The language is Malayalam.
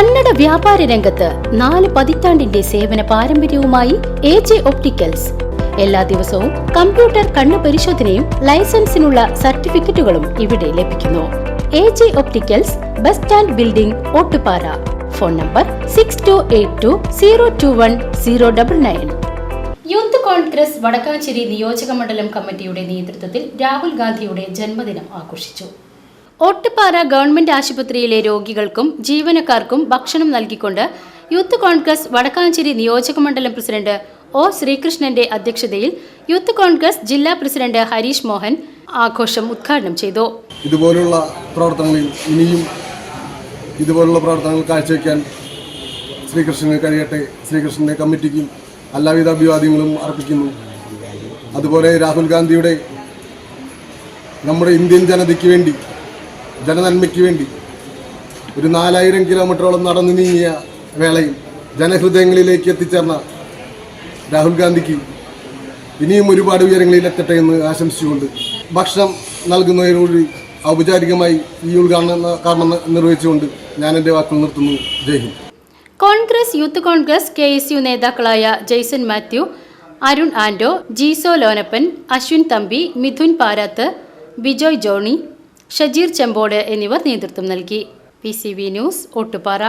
കന്നഡ വ്യാപാര രംഗത്ത് നാല് പതിറ്റാണ്ടിന്റെ സേവന പാരമ്പര്യവുമായി എ ജെ ഒപ്റ്റിക്കൽസ്. എല്ലാ ദിവസവും കമ്പ്യൂട്ടർ കണ്ണു പരിശോധനയും ലൈസൻസിനുള്ള സർട്ടിഫിക്കറ്റുകളും ഇവിടെ ലഭിക്കുന്നു. A J opticals bus stand building Ottupara. Phone number six two eight two zero two one zero double nine youth Congress Vadakkanchery നിയോജക മണ്ഡലം കമ്മിറ്റിയുടെ നേതൃത്വത്തിൽ രാഹുൽ ഗാന്ധിയുടെ ജന്മദിനം ആഘോഷിച്ചു. ഓട്ടുപാറ ഗവൺമെന്റ് ആശുപത്രിയിലെ രോഗികൾക്കും ജീവനക്കാർക്കും ഭക്ഷണം നൽകിക്കൊണ്ട് യൂത്ത് കോൺഗ്രസ് വടക്കാഞ്ചേരി നിയോജക മണ്ഡലം പ്രസിഡന്റ് ഒ ശ്രീകൃഷ്ണന്റെ അധ്യക്ഷതയിൽ യൂത്ത് കോൺഗ്രസ് ജില്ലാ പ്രസിഡന്റ് ഹരീഷ് മോഹൻ ആഘോഷം ഉദ്ഘാടനം ചെയ്തു. ഇതുപോലുള്ള പ്രവർത്തനങ്ങളിൽ ഇനിയും ഇതുപോലുള്ള പ്രവർത്തനങ്ങൾ കാഴ്ചവെക്കാൻ ശ്രീകൃഷ്ണന് കഴിയട്ടെ. ശ്രീകൃഷ്ണന്റെ കമ്മിറ്റിക്കും എല്ലാവിധ അഭിവാദ്യങ്ങളും അർപ്പിക്കുന്നു. അതുപോലെ രാഹുൽ ഗാന്ധിയുടെ നമ്മുടെ ഇന്ത്യൻ ജനതയ്ക്ക് വേണ്ടി ജനനന്മയ്ക്ക് വേണ്ടി ഒരു നാലായിരം കിലോമീറ്ററോളം നടന്നു നീങ്ങിയ വേളയിൽ ജനഹൃദയങ്ങളിലേക്ക് എത്തിച്ചേർന്ന രാഹുൽ ഗാന്ധിക്ക് ഇനിയും ഒരുപാട് ഉയരങ്ങളിൽ എത്തട്ടെ എന്ന് ആശംസിച്ചുകൊണ്ട് ഭക്ഷണം നൽകുന്നതിനോട് ഔപചാരികമായി ഈ ഉദ്ഘാടനം കാരണം നിർവഹിച്ചുകൊണ്ട് ഞാൻ എന്റെ വാക്കുകൾ നിർത്തുന്നു. ജയ് Congress youth Congress K S U നേതാക്കളായ ജെയ്സൺ മാത്യു അരുൺ ആൻഡോ ജീസോ ലോനപ്പൻ അശ്വിൻ തമ്പി മിഥുൻ പാരാത്ത് ബിജോയ് ജോണി ഷജീർ ചെമ്പോട് എന്നിവർ നേതൃത്വം നൽകി. P news Ottupara